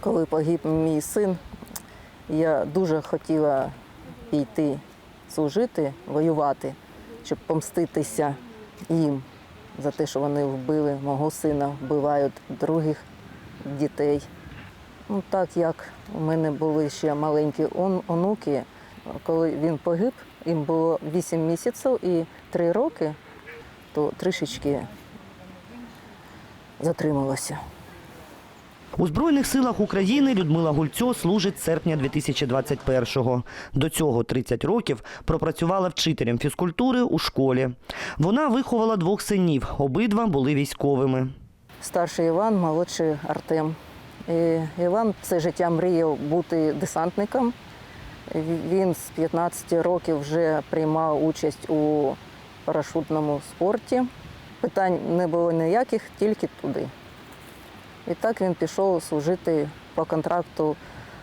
Коли погиб мій син, я дуже хотіла піти служити, воювати, щоб помститися їм за те, що вони вбили мого сина, вбивають других дітей. Ну, так як у мене були ще маленькі онуки, коли він погиб, їм було 8 місяців і 3 роки, то трішечки затрималося. У Збройних силах України Людмила Гульцьо служить з серпня 2021-го. До цього 30 років пропрацювала вчителем фізкультури у школі. Вона виховала двох синів, обидва були військовими. Старший Іван, молодший Артем. І Іван все життя мріяв бути десантником. Він з 15 років вже приймав участь у парашутному спорті. Питань не було ніяких, тільки туди. І так він пішов служити по контракту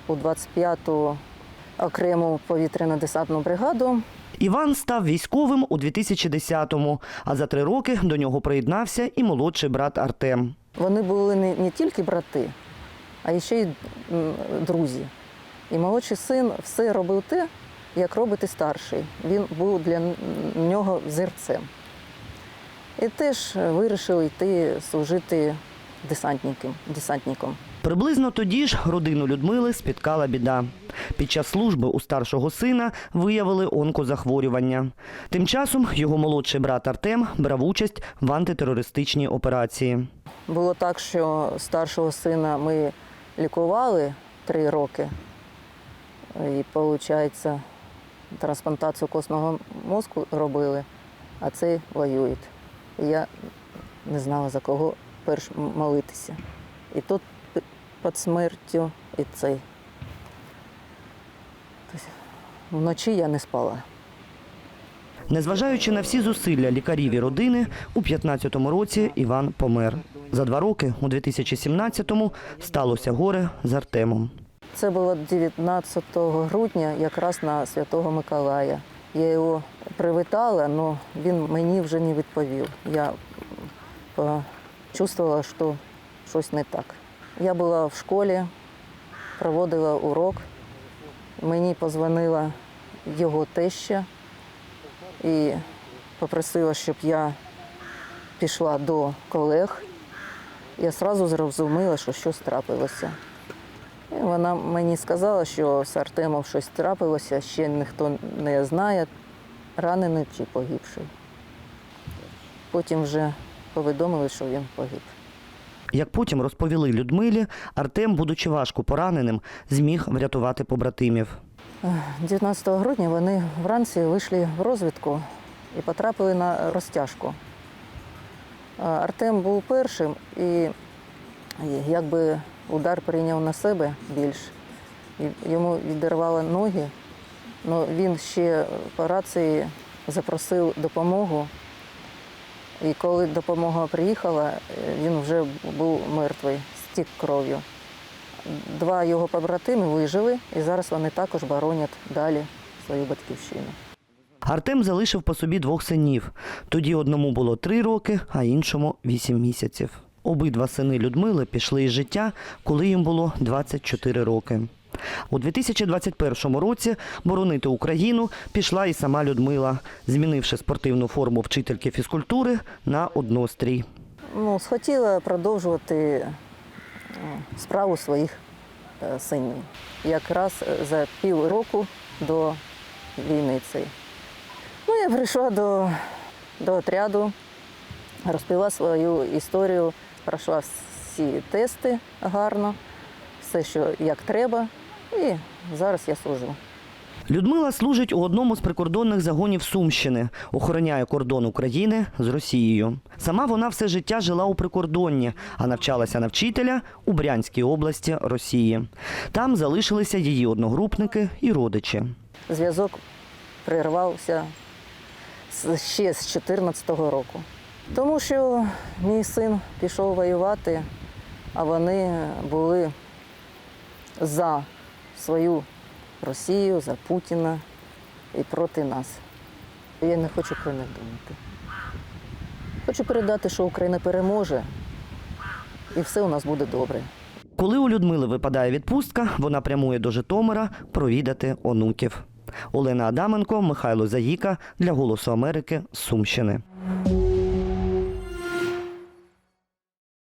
у 25-ту окрему повітряно-десантну бригаду. Іван став військовим у 2010-му, а за три роки до нього приєднався і молодший брат Артем. Вони були не, не тільки брати, а ще й друзі. І молодший син все робив те, як робить і старший. Він був для нього взірцем. І теж вирішив йти служити десантником. десантником. Приблизно тоді ж родину Людмили спіткала біда. Під час служби у старшого сина виявили онкозахворювання. Тим часом його молодший брат Артем брав участь в антитерористичній операції. Було так, що старшого сина ми лікували три роки. І, виходить, трансплантацію костного мозку робили, а цей воює. Я не знала, за кого перш молитися. І тут під смертю, і цей. Тобто Вночі я не спала. Незважаючи на всі зусилля лікарів і родини, у 15-му році Іван помер. За два роки, у 2017-му, сталося горе з Артемом. Це було 19 грудня, якраз на Святого Миколая. Я його привітала, але він мені вже не відповів. Я почувствувала, що щось не так. Я була в школі, проводила урок. Мені позвонила його теща і попросила, щоб я пішла до колег. Я одразу зрозуміла, що щось трапилося. І вона мені сказала, що з Артемом щось трапилося, ще ніхто не знає, ранений чи погибший. Потім вже повідомили, що він погиб. Як потім розповіли Людмилі, Артем, будучи важко пораненим, зміг врятувати побратимів. 19 грудня вони вранці вийшли в розвідку і потрапили на розтяжку. Артем був першим і якби удар прийняв на себе більш. Йому відірвало ноги, але він ще по рації запросив допомогу. І коли допомога приїхала, е, він вже був мертвий, стік кров'ю. Два його побратими вижили, і зараз вони також боронять далі свою батьківщину. Артем залишив по собі двох синів. Тоді одному було три роки, а іншому вісім місяців. Обидва сини Людмили пішли із життя, коли їм було 24 роки. У 2021 році боронити Україну пішла і сама Людмила, змінивши спортивну форму вчительки фізкультури на однострій. Ну, схотіла продовжувати е, справу своїх е, синів. Якраз е, за півроку до війни. Ну, я прийшла до, до отряду, розповіла свою історію, пройшла всі тести гарно, все, що як треба, і зараз я служу. Людмила служить у одному з прикордонних загонів Сумщини, охороняє кордон України з Росією. Сама вона все життя жила у прикордонні, а навчалася на вчителя у Брянській області Росії. Там залишилися її одногрупники і родичі. Зв'язок прервався ще з 2014 року. Тому що мій син пішов воювати, а вони були за свою Росію, за Путіна і проти нас. Я не хочу про них думати. Хочу передати, що Україна переможе і все у нас буде добре. Коли у Людмили випадає відпустка, вона прямує до Житомира провідати онуків. Олена Адаменко, Михайло Заїка для Голосу Америки з Сумщини.